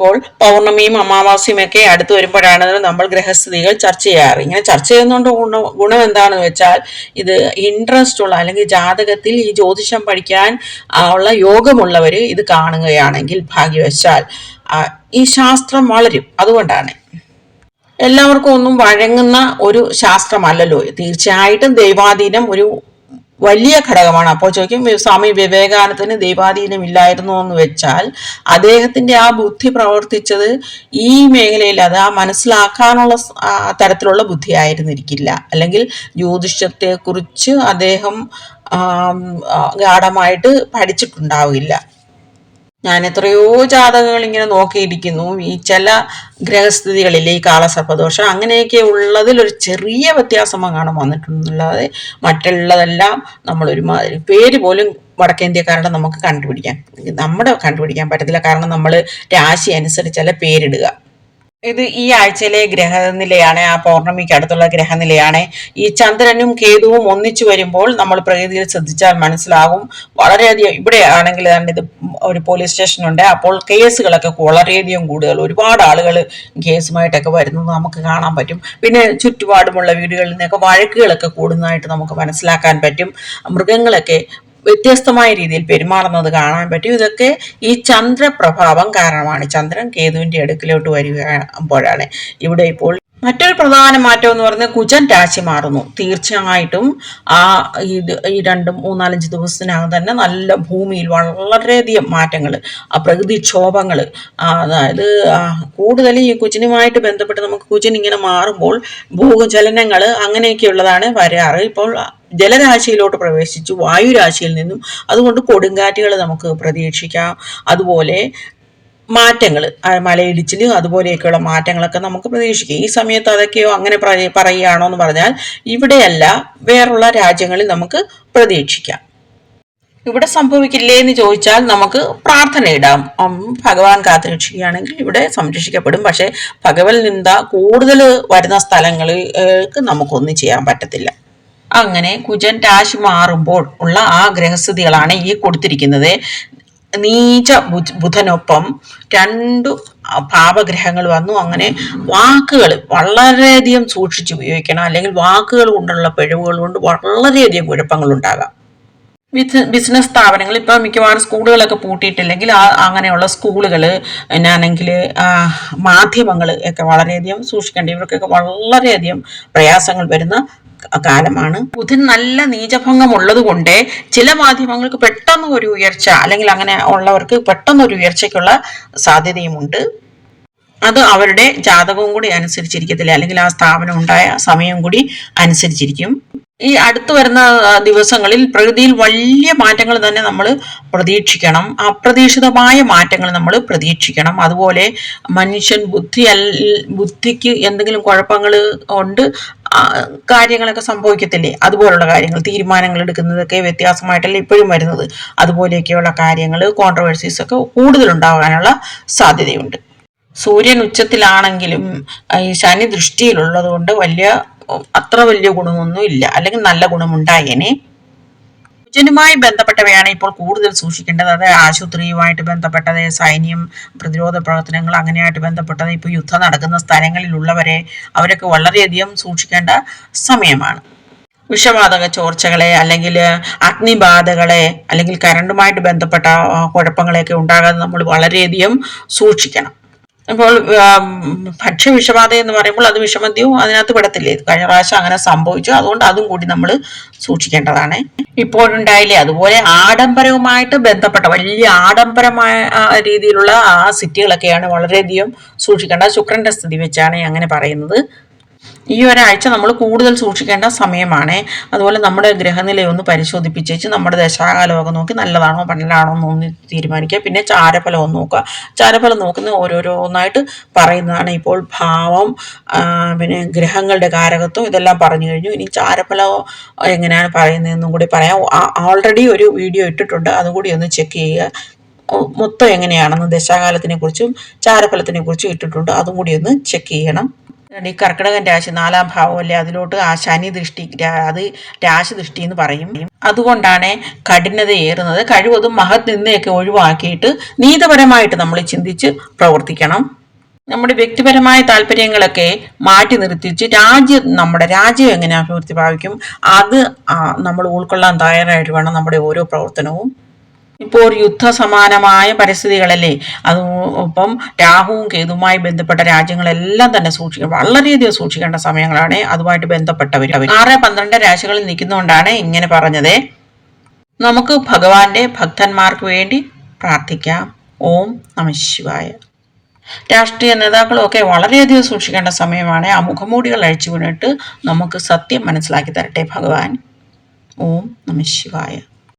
ഇപ്പോൾ പൗർണമിയും അമാവാസ്യയും ഒക്കെ അടുത്ത് വരുമ്പോഴാണ് നമ്മൾ ഗ്രഹസ്ഥിതികൾ ചർച്ച ചെയ്യാറ്. ഇങ്ങനെ ചർച്ച ചെയ്യുന്നതുകൊണ്ട് ഗുണം ഗുണം എന്താണെന്ന് വെച്ചാൽ ഇത് ഇൻട്രസ്റ്റ് ഉള്ള അല്ലെങ്കിൽ ജാതകത്തിൽ ഈ ജ്യോതിഷം പഠിക്കാൻ ഉള്ള യോഗമുള്ളവർ ഇത് കാണുകയാണെങ്കിൽ ഭാഗ്യവശാൽ ഈ ശാസ്ത്രം വളരും. അതുകൊണ്ടാണ്. എല്ലാവർക്കും ഒന്നും വഴങ്ങുന്ന ഒരു ശാസ്ത്രമല്ലല്ലോ. തീർച്ചയായിട്ടും ദൈവാധീനം ഒരു വലിയ ഘടകമാണ്. അപ്പോൾ ചോദിക്കും സ്വാമി വിവേകാനന്ദന് ദൈവാധീനം ഇല്ലായിരുന്നു എന്ന് വെച്ചാൽ അദ്ദേഹത്തിന്റെ ആ ബുദ്ധി പ്രവർത്തിച്ചത് ഈ മേഖലയിൽ അത് ആ മനസ്സിലാക്കാനുള്ള തരത്തിലുള്ള ബുദ്ധി ആയിരുന്നിരിക്കില്ല അല്ലെങ്കിൽ ജ്യോതിഷത്തെ കുറിച്ച് അദ്ദേഹം ഗാഠമായിട്ട് പഠിച്ചിട്ടുണ്ടാവില്ല. ഞാൻ എത്രയോ ജാതകങ്ങൾ ഇങ്ങനെ നോക്കിയിരിക്കുന്നു. ഈ ചില ഗ്രഹസ്ഥിതികളിൽ ഈ കാലസർപ്പദോഷം അങ്ങനെയൊക്കെ ഉള്ളതിൽ ഒരു ചെറിയ വ്യത്യാസമാണ് വന്നിട്ടുള്ളത് മറ്റുള്ളതെല്ലാം നമ്മൾ ഒരുമാതിരി പേര് പോലും വടക്കേന്ത്യക്കാരുടെ നമുക്ക് കണ്ടുപിടിക്കാൻ നമ്മുടെ കണ്ടുപിടിക്കാൻ പറ്റത്തില്ല. കാരണം നമ്മൾ രാശി അനുസരിച്ചല്ല പേരിടുക. ഇത് ഈ ആഴ്ചയിലെ ഗ്രഹനിലയാണ് ആ പൗർണമിക്ക് അടുത്തുള്ള ഗ്രഹനിലയാണ്. ഈ ചന്ദ്രനും കേതുവും ഒന്നിച്ചു വരുമ്പോൾ നമ്മൾ പ്രകൃതിയിൽ ശ്രദ്ധിച്ചാൽ മനസ്സിലാകും. വളരെയധികം ഇവിടെ ആണെങ്കിൽ ഇത് ഒരു പോലീസ് സ്റ്റേഷൻ ഉണ്ട്. അപ്പോൾ കേസുകളൊക്കെ വളരെയധികം കൂടുതൽ. ഒരുപാട് ആളുകൾ കേസുമായിട്ടൊക്കെ വരുന്നത് നമുക്ക് കാണാൻ പറ്റും. പിന്നെ ചുറ്റുപാടുമുള്ള വീടുകളിൽ നിന്നൊക്കെ വഴക്കുകളൊക്കെ കൂടുന്നതായിട്ട് നമുക്ക് മനസ്സിലാക്കാൻ പറ്റും. മൃഗങ്ങളൊക്കെ വ്യത്യസ്തമായ രീതിയിൽ പെരുമാറുന്നത് കാണാൻ പറ്റും. ഇതൊക്കെ ഈ ചന്ദ്രപ്രഭാവം കാരണമാണ്. ചന്ദ്രൻ കേതുവിന്റെ അടുക്കിലോട്ട് വരികയാകുമ്പോഴാണ് ഇവിടെ ഇപ്പോൾ മറ്റൊരു പ്രധാന മാറ്റം എന്ന് പറയുന്നത് കുജൻ രാശി മാറുന്നു. തീർച്ചയായിട്ടും ആ ഈ രണ്ടും മൂന്നാലഞ്ച് ദിവസത്തിനകം തന്നെ നല്ല ഭൂമിയിൽ വളരെയധികം മാറ്റങ്ങൾ ആ പ്രകൃതിക്ഷോഭങ്ങൾ അതായത് കൂടുതൽ ഈ കുജനുമായിട്ട് ബന്ധപ്പെട്ട് നമുക്ക് കുജൻ ഇങ്ങനെ മാറുമ്പോൾ ഭൂചലനങ്ങൾ അങ്ങനെയൊക്കെയുള്ളതാണ് വരാറ്. ഇപ്പോൾ ജലരാശിയിലോട്ട് പ്രവേശിച്ചു വായുരാശിയിൽ നിന്നും അതുകൊണ്ട് കൊടുങ്കാറ്റുകൾ നമുക്ക് പ്രതീക്ഷിക്കാം. അതുപോലെ മാറ്റങ്ങൾ മലയിടിച്ചിൽ അതുപോലെയൊക്കെയുള്ള മാറ്റങ്ങളൊക്കെ നമുക്ക് പ്രതീക്ഷിക്കാം. ഈ സമയത്ത് അതൊക്കെയോ അങ്ങനെ പറയ- പറയുകയാണോ എന്ന് പറഞ്ഞാൽ ഇവിടെയല്ല വേറുള്ള രാജ്യങ്ങളിൽ നമുക്ക് പ്രതീക്ഷിക്കാം. ഇവിടെ സംഭവിക്കില്ലേ എന്ന് ചോദിച്ചാൽ നമുക്ക് പ്രാർത്ഥന ഇടാം. ഭഗവാൻ കാത്തുരക്ഷിക്കുകയാണെങ്കിൽ ഇവിടെ സംരക്ഷിക്കപ്പെടും. പക്ഷേ ഭഗവൽ നിന്ദ കൂടുതൽ വരുന്ന സ്ഥലങ്ങൾക്ക് നമുക്കൊന്നും ചെയ്യാൻ പറ്റത്തില്ല. അങ്ങനെ കുജൻ രാശി മാറുമ്പോൾ ഉള്ള ആ ഗ്രഹസ്ഥിതികളാണ് ഈ കൊടുത്തിരിക്കുന്നത്. നീച ബുധ- ബുധനൊപ്പം രണ്ടു പാപഗ്രഹങ്ങൾ വന്നു. അങ്ങനെ വാക്കുകൾ വളരെയധികം സൂക്ഷിച്ച് ഉപയോഗിക്കണം. അല്ലെങ്കിൽ വാക്കുകൾ കൊണ്ടുള്ള പിഴവുകൾ കൊണ്ട് വളരെയധികം കുഴപ്പങ്ങൾ ഉണ്ടാകാം ബിസിനസ് സ്ഥാപനങ്ങൾ ഇപ്പം മിക്കവാറും സ്കൂളുകളൊക്കെ പൂട്ടിയിട്ടില്ലെങ്കിൽ അങ്ങനെയുള്ള സ്കൂളുകൾ ഞാനെങ്കിൽ മാധ്യമങ്ങൾ ഒക്കെ വളരെയധികം സൂക്ഷിക്കേണ്ട ഇവർക്കൊക്കെ വളരെയധികം പ്രയാസങ്ങൾ വരുന്ന കാലമാണ്. ബുധൻ നല്ല നീചഭംഗം ഉള്ളത് കൊണ്ട് ചില മാധ്യമങ്ങൾക്ക് പെട്ടെന്ന് ഒരു ഉയർച്ച അല്ലെങ്കിൽ അങ്ങനെ ഉള്ളവർക്ക് പെട്ടെന്ന് ഒരു ഉയർച്ചയ്ക്കുള്ള സാധ്യതയുമുണ്ട്. അത് അവരുടെ ജാതകവും കൂടി അനുസരിച്ചിരിക്കത്തില്ല? അല്ലെങ്കിൽ ആ സ്ഥാപനം ഉണ്ടായ സമയം കൂടി അനുസരിച്ചിരിക്കും. ഈ അടുത്തു വരുന്ന ദിവസങ്ങളിൽ പ്രകൃതിയിൽ വലിയ മാറ്റങ്ങൾ തന്നെ നമ്മൾ പ്രതീക്ഷിക്കണം. അപ്രതീക്ഷിതമായ മാറ്റങ്ങൾ നമ്മൾ പ്രതീക്ഷിക്കണം. അതുപോലെ മനുഷ്യൻ ബുദ്ധി ബുദ്ധിക്ക് എന്തെങ്കിലും കുഴപ്പങ്ങൾ കൊണ്ട് ആ, കാര്യങ്ങളൊക്കെ സംഭവിക്കത്തില്ലേ? അതുപോലുള്ള കാര്യങ്ങൾ തീരുമാനങ്ങൾ എടുക്കുന്നതൊക്കെ വ്യത്യാസമായിട്ടല്ലേ ഇപ്പോഴും വരുന്നത്. അതുപോലെയൊക്കെയുള്ള കാര്യങ്ങൾ കോൺട്രവേഴ്സീസ് ഒക്കെ കൂടുതൽ കൂടുതലുണ്ടാകാനുള്ള സാധ്യതയുണ്ട്. സൂര്യൻ ഉച്ചത്തിലാണെങ്കിലും ഈ ശനി ദൃഷ്ടിയിലുള്ളത് കൊണ്ട് വലിയ അത്ര വലിയ ഗുണമൊന്നും ഇല്ല അല്ലെങ്കിൽ നല്ല ഗുണമുണ്ടായേനെ. കുജനുമായി ബന്ധപ്പെട്ടവയാണ് ഇപ്പോൾ കൂടുതൽ സൂക്ഷിക്കേണ്ടത്. അത് ആശുപത്രിയുമായിട്ട് ബന്ധപ്പെട്ടത് സൈന്യം പ്രതിരോധ പ്രവർത്തനങ്ങൾ അങ്ങനെയായിട്ട് ബന്ധപ്പെട്ടത് ഇപ്പോൾ യുദ്ധം നടക്കുന്ന സ്ഥലങ്ങളിലുള്ളവരെ അവരൊക്കെ വളരെയധികം സൂക്ഷിക്കേണ്ട സമയമാണ്. വിഷവാതക ചോർച്ചകളെ അല്ലെങ്കിൽ അഗ്നിബാധകളെ അല്ലെങ്കിൽ കരണ്ടുമായിട്ട് ബന്ധപ്പെട്ട കുഴപ്പങ്ങളെയൊക്കെ ഉണ്ടാകാതെ നമ്മൾ വളരെയധികം സൂക്ഷിക്കണം. അപ്പോൾ ഭക്ഷ്യ ഭക്ഷ്യവിഷബാധ എന്ന് പറയുമ്പോൾ അത് വിഷമദ്യവും അതിനകത്ത് പെടത്തില്ലേ? കഴിഞ്ഞ പ്രാവശ്യം അങ്ങനെ സംഭവിച്ചു. അതുകൊണ്ട് അതും കൂടി നമ്മൾ സൂക്ഷിക്കേണ്ടതാണ്. ഇപ്പോഴുണ്ടായില്ലേ? അതുപോലെ ആഡംബരവുമായിട്ട് ബന്ധപ്പെട്ട വലിയ ആഡംബരമായ രീതിയിലുള്ള ആ സിറ്റികളൊക്കെയാണ് വളരെയധികം സൂക്ഷിക്കേണ്ടത്. ശുക്രന്റെ സ്ഥിതി വെച്ചാണ് അങ്ങനെ പറയുന്നത്. ഈ ഒരാഴ്ച നമ്മൾ കൂടുതൽ സൂക്ഷിക്കേണ്ട സമയമാണ്. അതുപോലെ നമ്മുടെ ഗ്രഹനിലയൊന്ന് പരിശോധിപ്പിച്ചേച്ച് നമ്മുടെ ദശാകാലമൊക്കെ നോക്കി നല്ലതാണോ പന്നലാണോ എന്നൊന്ന് തീരുമാനിക്കുക. പിന്നെ ചാരഫലം ഒന്ന് നോക്കുക. ചാരഫലം നോക്കുന്ന ഓരോരോന്നായിട്ട് പറയുന്നതാണ്. ഇപ്പോൾ ഭാവം പിന്നെ ഗ്രഹങ്ങളുടെ കാരകത്വം ഇതെല്ലാം പറഞ്ഞു കഴിഞ്ഞു. ഇനി ചാരഫലം എങ്ങനെയാണ് പറയുന്നതെന്നും കൂടി പറയാം. ഓൾറെഡി ഒരു വീഡിയോ ഇട്ടിട്ടുണ്ട്. അതുകൂടി ഒന്ന് ചെക്ക് ചെയ്യുക. മൊത്തം എങ്ങനെയാണെന്ന് ദശാകാലത്തിനെ കുറിച്ചും ചാരഫലത്തിനെ കുറിച്ചും ഇട്ടിട്ടുണ്ട്. അതും കൂടി ഒന്ന് ചെക്ക് ചെയ്യണം. ഈ കർക്കിടകൻ രാശി നാലാം ഭാവമല്ലേ അതിലോട്ട് ആ ശനി ദൃഷ്ടി അത് രാശി ദൃഷ്ടി എന്ന് പറയും. അതുകൊണ്ടാണ് കഠിനത ഏറുന്നത്. കഴിവതും മഹത് നിന്നയൊക്കെ ഒഴിവാക്കിയിട്ട് നീതപരമായിട്ട് നമ്മൾ ചിന്തിച്ച് പ്രവർത്തിക്കണം. നമ്മുടെ വ്യക്തിപരമായ താല്പര്യങ്ങളൊക്കെ മാറ്റി നിർത്തിച്ച് രാജ്യം നമ്മുടെ രാജ്യം എങ്ങനെ അഭിവൃദ്ധി പ്രാപിക്കും അത് നമ്മൾ ഉൾക്കൊള്ളാൻ തയ്യാറായിട്ട് വേണം നമ്മുടെ ഓരോ പ്രവർത്തനവും. ഇപ്പോൾ യുദ്ധസമാനമായ പരിസ്ഥിതികളല്ലേ? അത് ഇപ്പം രാഹുവും കേതുമായി ബന്ധപ്പെട്ട രാജ്യങ്ങളെല്ലാം തന്നെ സൂക്ഷിക്കും വളരെയധികം സൂക്ഷിക്കേണ്ട സമയങ്ങളാണ് അതുമായിട്ട് ബന്ധപ്പെട്ടവർ ആറ് പന്ത്രണ്ട് രാശികളിൽ നിൽക്കുന്നതുകൊണ്ടാണ് ഇങ്ങനെ പറഞ്ഞത്. നമുക്ക് ഭഗവാന്റെ ഭക്തന്മാർക്ക് വേണ്ടി പ്രാർത്ഥിക്കാം. ഓം നമ ശിവായ. രാഷ്ട്രീയ നേതാക്കളും ഒക്കെ വളരെയധികം സൂക്ഷിക്കേണ്ട സമയമാണ്. ആ മുഖമൂടികൾ അഴിച്ചു വീണിട്ട് നമുക്ക് സത്യം മനസ്സിലാക്കി തരട്ടെ ഭഗവാൻ. ഓം നമ ശിവായ.